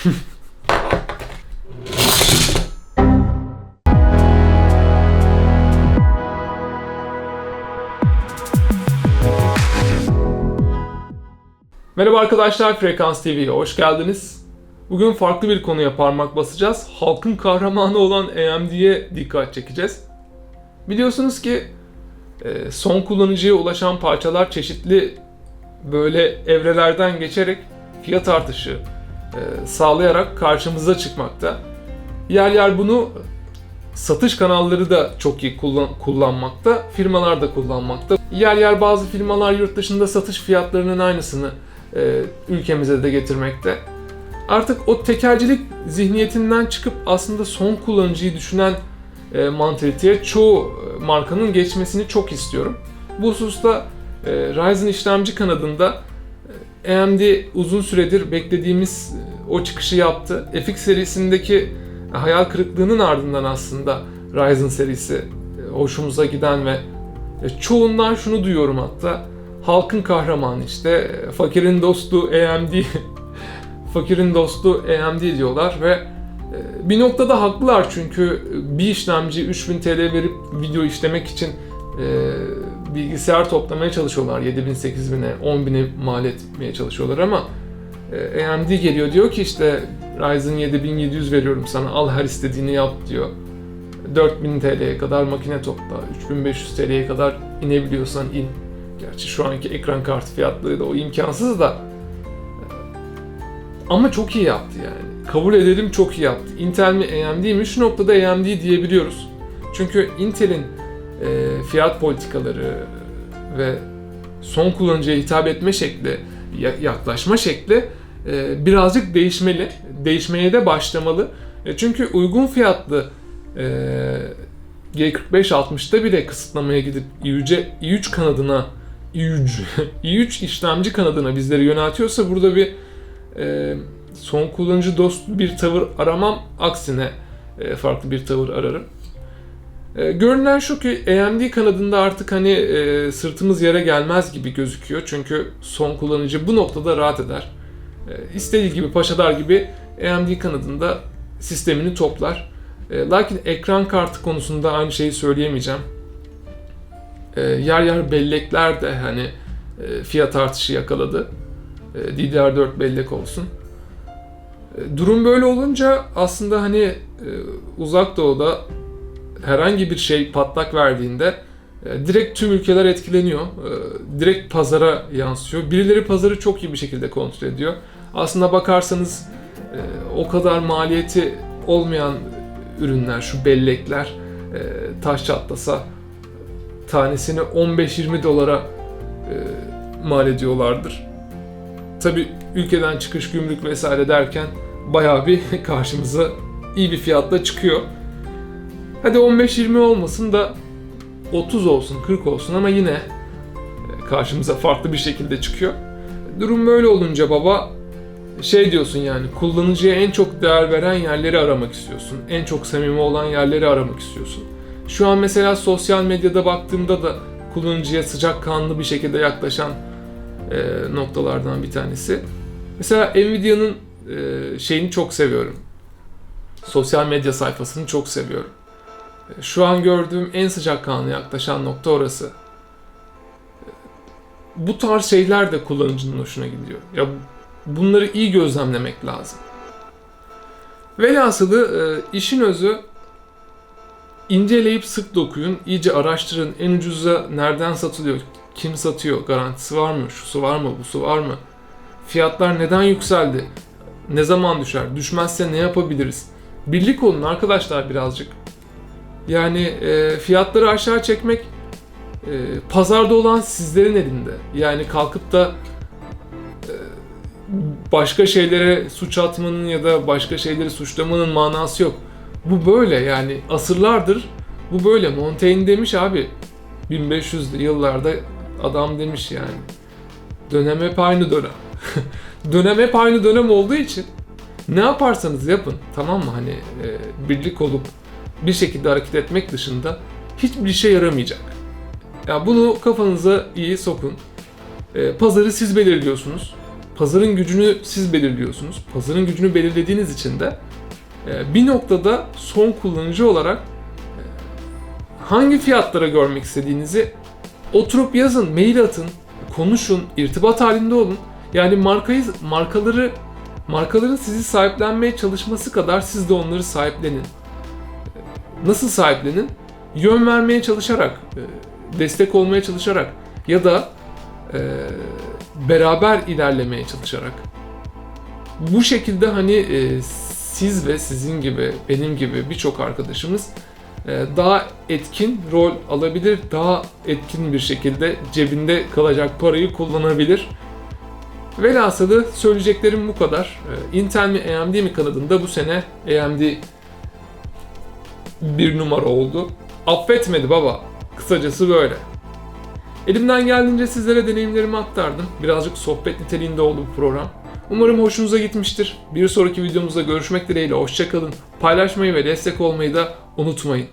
Merhaba arkadaşlar, Frekans TV'ye hoş geldiniz. Bugün farklı bir konuya parmak basacağız. Halkın kahramanı olan AMD'ye dikkat çekeceğiz. Biliyorsunuz ki e, son kullanıcıya ulaşan parçalar çeşitli böyle evrelerden geçerek fiyat artışı sağlayarak karşımıza çıkmakta. Yer yer bunu satış kanalları da çok iyi kullan- kullanmakta, firmalar da kullanmakta. Yer yer bazı firmalar yurt dışında satış fiyatlarının aynısını e, ülkemize de getirmekte. Artık o tekelcilik zihniyetinden çıkıp aslında son kullanıcıyı düşünen e, mantaliteye çoğu e, markanın geçmesini çok istiyorum. Bu hususta e, Ryzen işlemci kanadında e, AMD uzun süredir beklediğimiz e, o çıkışı yaptı. FX serisindeki hayal kırıklığının ardından aslında Ryzen serisi e, hoşumuza giden ve e, çoğundan şunu duyuyorum hatta halkın kahramanı işte fakirin dostu AMD fakirin dostu AMD diyorlar ve bir noktada haklılar çünkü bir işlemci 3000 TL verip video işlemek için bilgisayar toplamaya çalışıyorlar 7000 8000'e 10.000'e mal etmeye çalışıyorlar ama e, AMD geliyor diyor ki işte Ryzen 7700 veriyorum sana al her istediğini yap diyor. 4000 TL'ye kadar makine topla, 3500 TL'ye kadar inebiliyorsan in. Gerçi şu anki ekran kartı fiyatları da o imkansız da. Ama çok iyi yaptı yani. Kabul edelim çok iyi yaptı. Intel mi AMD mi? Şu noktada AMD diyebiliyoruz. Çünkü Intel'in e, fiyat politikaları ve son kullanıcıya hitap etme şekli, ya- yaklaşma şekli e, birazcık değişmeli. Değişmeye de başlamalı. E, çünkü uygun fiyatlı e, G4560'da bile kısıtlamaya gidip i3'e, i3 kanadına i3, i3 işlemci kanadına bizleri yöneltiyorsa burada bir e, son kullanıcı dost bir tavır aramam. Aksine e, farklı bir tavır ararım. E, görünen şu ki AMD kanadında artık hani e, sırtımız yere gelmez gibi gözüküyor. Çünkü son kullanıcı bu noktada rahat eder. E, istediği gibi paşadar gibi AMD kanadında sistemini toplar. E, lakin ekran kartı konusunda aynı şeyi söyleyemeyeceğim. E, yer yer bellekler de hani e, fiyat artışı yakaladı. E, DDR4 bellek olsun. E, Durum böyle olunca aslında hani e, uzak doğuda herhangi bir şey patlak verdiğinde e, direkt tüm ülkeler etkileniyor. E, Direkt pazara yansıyor. Birileri pazarı çok iyi bir şekilde kontrol ediyor. Aslında bakarsanız e, o kadar maliyeti olmayan ürünler, şu bellekler taş çatlasa tanesini 15-20 dolara mal ediyorlardır. Tabi ülkeden çıkış gümrük vesaire derken bayağı bir karşımıza iyi bir fiyatla çıkıyor. Hadi 15-20 olmasın da 30 olsun, 40 olsun ama yine e, karşımıza farklı bir şekilde çıkıyor. Durum böyle olunca baba şey diyorsun yani kullanıcıya en çok değer veren yerleri aramak istiyorsun. En çok samimi olan yerleri aramak istiyorsun. Şu an mesela sosyal medyada baktığımda da kullanıcıya sıcakkanlı bir şekilde yaklaşan e, noktalardan bir tanesi. Mesela Nvidia'nın e, şeyini çok seviyorum. Sosyal medya sayfasını çok seviyorum. Şu an gördüğüm en sıcakkanlı yaklaşan nokta orası. Bu tarz şeyler de kullanıcının hoşuna gidiyor. Ya bunları iyi gözlemlemek lazım. Velhasılı e, işin özü inceleyip sık dokuyun, iyice araştırın. En ucuza nereden satılıyor, kim satıyor, garantisi var mı, şusu var mı, busu var mı? Fiyatlar neden yükseldi? Ne zaman düşer? Düşmezse ne yapabiliriz? Birlik olun arkadaşlar birazcık. Yani e, fiyatları aşağı çekmek e, pazarda olan sizlerin elinde. Yani kalkıp da e, başka şeylere suç atmanın ya da başka şeyleri suçlamanın manası yok. Bu böyle yani asırlardır bu böyle. Montaigne demiş abi 1500'lü yıllarda adam demiş yani. Dönem hep aynı dönem. dönem hep aynı dönem olduğu için ne yaparsanız yapın tamam mı hani e, birlik olup bir şekilde hareket etmek dışında hiçbir işe yaramayacak. Ya bunu kafanıza iyi sokun. E, pazarı siz belirliyorsunuz. pazarın gücünü siz belirliyorsunuz. Pazarın gücünü belirlediğiniz için de e, bir noktada son kullanıcı olarak e, hangi fiyatlara görmek istediğinizi oturup yazın, mail atın, konuşun, irtibat halinde olun. Yani markayı, markaları, markaların sizi sahiplenmeye çalışması kadar siz de onları sahiplenin. Nasıl sahiplenin? Yön vermeye çalışarak, e, destek olmaya çalışarak ya da e, beraber ilerlemeye çalışarak. Bu şekilde hani e, siz ve sizin gibi, benim gibi birçok arkadaşımız daha etkin rol alabilir, daha etkin bir şekilde cebinde kalacak parayı kullanabilir. Velhasılı söyleyeceklerim bu kadar. Intel mi AMD mi kanadında bu sene AMD bir numara oldu. Affetmedi baba. Kısacası böyle. Elimden geldiğince sizlere deneyimlerimi aktardım. Birazcık sohbet niteliğinde oldu bu program. Umarım hoşunuza gitmiştir. Bir sonraki videomuzda görüşmek dileğiyle hoşçakalın. Paylaşmayı ve destek olmayı da unutmayın.